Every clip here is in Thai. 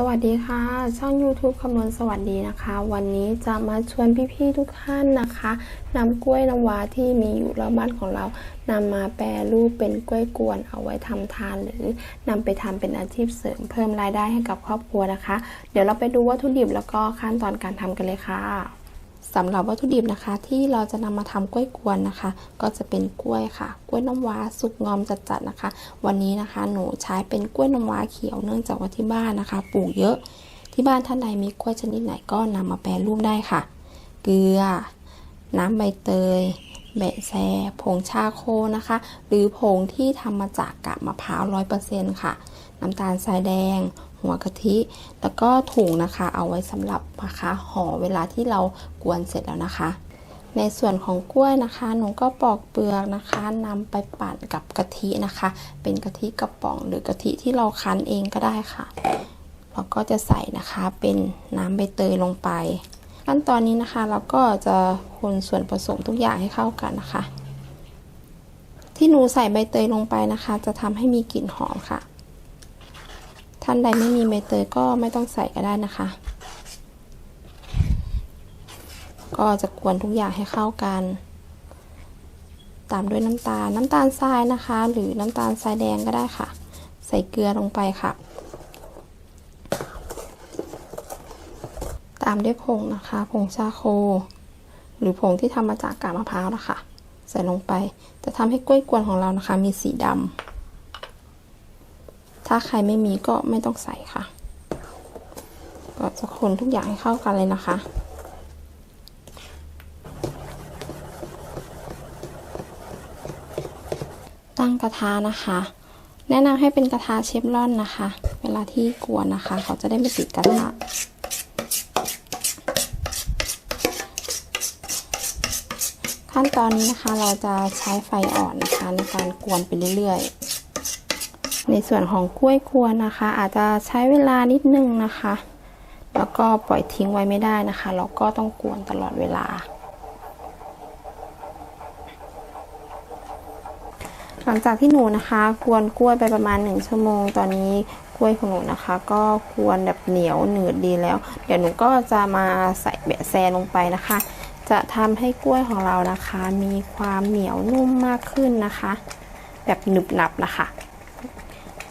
สวัสดีค่ะ ช่อง YouTube คำนวณสวัสดีนะคะ วันนี้จะมาชวนพี่ๆทุกท่านนะคะนำกล้วยน้ำว้าที่มีอยู่รอบบ้านของเรานำมาแปรรูปเป็นกล้วยกวนเอาไว้ทำทาน หรือนำไปทำเป็นอาชีพเสริมเพิ่มรายได้ให้กับครอบครัวนะคะ เดี๋ยวเราไปดูวัตถุดิบแล้วก็ขั้นตอนการทำกันเลยค่ะ สำหรับวัตถุดิบนะคะ ที่เราจะนำมาทำกล้วยกวนนะคะ ก็จะเป็นกล้วยค่ะ กล้วยน้ำว้าสุกงอมจัดๆนะคะ วันนี้นะคะหนูใช้เป็นกล้วยน้ำว้าเขียวเนื่องจากว่าที่บ้านนะคะ ปลูกเยอะ ที่บ้านท่านใดมีกล้วยชนิดไหนก็นำมาแปรรูปได้ค่ะ เกลือ น้ำใบเตยแบะแซผงชาโคนะคะ หรือผงที่ทำมาจากกากมะพร้าวร้อยเปอร์เซ็นต์ค่ะ น้ำตาลทรายแดง หัวกะทิ แล้วก็ถุงนะคะ เอาไว้สำหรับนะคะห่อเวลาที่เรากวนเสร็จแล้วนะคะ ในส่วนของกล้วยนะคะหนูก็ปอกเปลือกนะคะนำไปปั่นกับกะทินะคะ เป็นกะทิกระป๋องหรือกะทิที่เราคั้นเองก็ได้ค่ะ เราก็จะใส่นะคะเป็นน้ำใบเตยลงไป ขั้นตอนนี้นะคะเราก็จะคนส่วนผสมทุกอย่างให้เข้ากันนะคะที่หนูใส่ใบเตยลงไปนะคะ จะทำให้มีกลิ่นหอมค่ะ ท่านใดไม่มีใบเตยก็ไม่ต้องใส่ก็ได้นะคะ ก็จะกวนทุกอย่างให้เข้ากัน ตามด้วยน้ำตาลน้ำตาลทรายนะคะ หรือน้ำตาลทรายแดงก็ได้ค่ะ ใส่เกลือลงไปค่ะ ตามด้วยผงนะคะผงชาโค หรือผงที่ทำมาจากกากมะพร้าวนะคะ ใส่ลงไป จะทำให้กล้วยกวนของเรานะคะ มีสีดำ ถ้าใครไม่มีก็ไม่ต้องใส่ค่ะ ก็จะคนทุกอย่างให้เข้ากันเลยนะคะตั้งกระทะนะคะ แนะนำให้เป็นกระทะเชฟรอนนะคะ เวลาที่กวนนะคะ เขาจะได้ไม่ติดกระทะขั้นตอนนี้นะคะเราจะใช้ไฟอ่อนนะคะในการกวนไปเรื่อยๆ ในส่วนของกล้วยกวนนะคะ อาจจะใช้เวลานิดนึงนะคะ แล้วก็ปล่อยทิ้งไว้ไม่ได้นะคะเราก็ต้องกวนตลอดเวลา หลังจากที่หนูนะคะกวนกล้วยไปประมาณ 1 ชั่วโมง ตอนนี้กล้วยของหนูนะคะ ก็กวนแบบเหนียวหนืดดีแล้ว เดี๋ยวหนูก็จะมาใส่แบะแซลงไปนะคะ จะทำให้กล้วยของเรานะคะ มีความเหนียวนุ่มมากขึ้นนะคะ แบบหนึบหนับนะคะ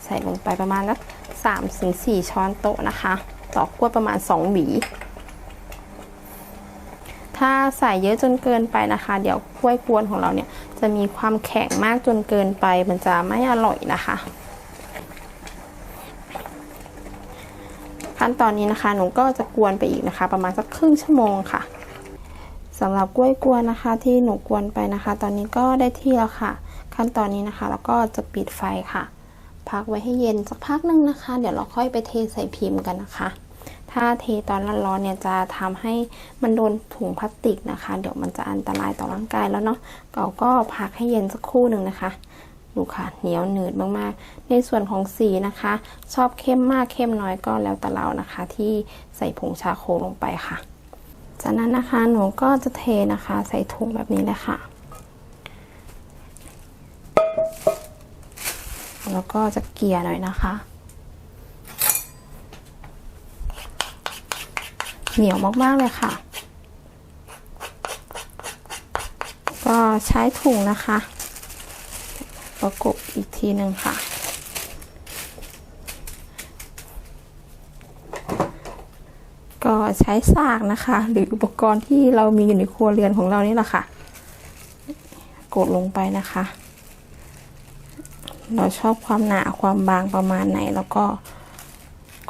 ใส่ลงไปประมาณสักสามถึงสี่ช้อนโต๊ะนะคะ ต่อกล้วยประมาณสองหวี ถ้าใส่เยอะจนเกินไปนะคะ เดี๋ยวกล้วยกวนของเราเนี่ยจะมีความแข็งมากจนเกินไป มันจะไม่อร่อยนะคะขั้นตอนนี้นะคะหนูก็จะกวนไปอีกนะคะ ประมาณสักครึ่งชั่วโมงค่ะสำหรับกล้วยกวนนะคะ ที่หนูกวนไปนะคะ ตอนนี้ก็ได้ที่แล้วค่ะ ขั้นตอนนี้นะคะแล้วก็จะปิดไฟค่ะ พักไว้ให้เย็นสักพักนึงนะคะ เดี๋ยวเราค่อยไปเทใส่พิมพ์กันนะคะ ถ้าเทตอนร้อนๆเนี่ยจะทำให้มันโดนถุงพลาสติกนะคะ เดี๋ยวมันจะอันตรายต่อร่างกายแล้วเนาะเราก็พักให้เย็นสักครู่หนึ่งนะคะดูค่ะเหนียวหนืดมากๆ ในส่วนของสีนะคะ ชอบเข้มมากเข้มน้อยก็แล้วแต่เรานะคะ ที่ใส่ผงชาโคลงไปค่ะ จากนั้นนะคะหนูก็จะเทนะคะ ใส่ถุงแบบนี้เลยค่ะ แล้วก็จะเกี่ยหน่อยนะคะ เหนียวมาก ๆ เลยค่ะ ก็ใช้ถุงนะคะ ประกบอีกทีหนึ่งค่ะ ก็ใช้สากนะคะ หรืออุปกรณ์ที่เรามีอยู่ในครัวเรือนของเรานี่แหละค่ะ กดลงไปนะคะ เราชอบความหนาความบางประมาณไหน แล้วก็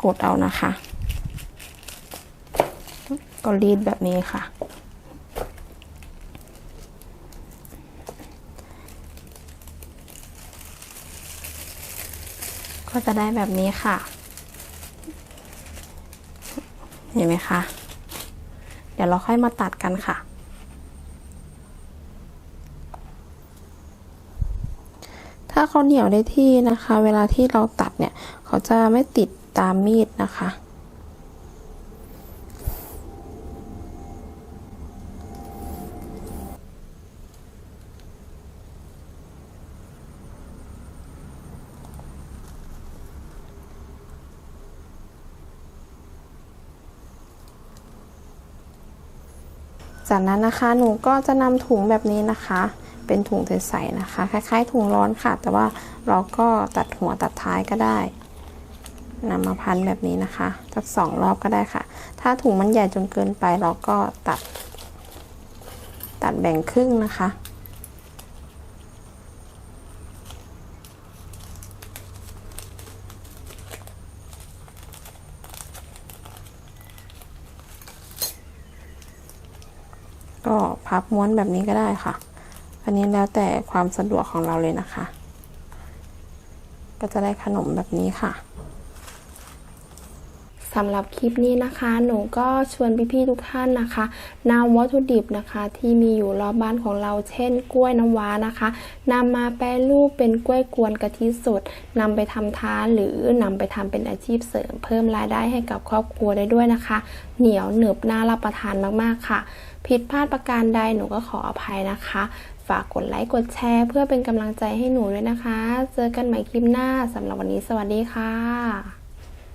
กดเอานะคะ ก็รีดแบบนี้ค่ะ ก็จะได้แบบนี้ค่ะ เห็นไหมคะ เดี๋ยวเราค่อยมาตัดกันค่ะ ถ้าเขาเหนียวได้ที่นะคะ เวลาที่เราตัดเนี่ย เขาจะไม่ติดตามมีดนะคะ จากนั้นนะคะหนูก็จะนำถุงแบบนี้นะคะ เป็นถุงใสๆนะคะ คล้ายๆถุงร้อนค่ะ แต่ว่าเราก็ตัดหัวตัดท้ายก็ได้นำมาพันแบบนี้นะคะสักสองรอบก็ได้ค่ะ ถ้าถุงมันใหญ่จนเกินไปเราก็ตัด ตัดแบ่งครึ่งนะคะ ก็พับม้วนแบบนี้ก็ได้ค่ะ อันนี้แล้วแต่ความสะดวกของเราเลยนะคะ ก็จะได้ขนมแบบนี้ค่ะสำหรับคลิปนี้นะคะ หนูก็ชวนพี่ๆทุกท่านนะคะนำวัตถุดิบนะคะ ที่มีอยู่รอบบ้านของเราเช่น กล้วยน้ำว้านะคะนำมาแปรรูปเป็นกล้วยกวนกะทิสดนำไปทำทานหรือนำไปทำเป็นอาชีพเสริม เพิ่มรายได้ให้กับครอบครัวได้ด้วยนะคะ เหนียวหนึบน่ารับประทานมากๆค่ะ ผิดพลาดประการใดหนูก็ขออภัยนะคะ ฝากกดไลค์กดแชร์ เพื่อเป็นกำลังใจให้หนูด้วยนะคะ เจอกันใหม่คลิปหน้าสำหรับวันนี้สวัสดีค่ะ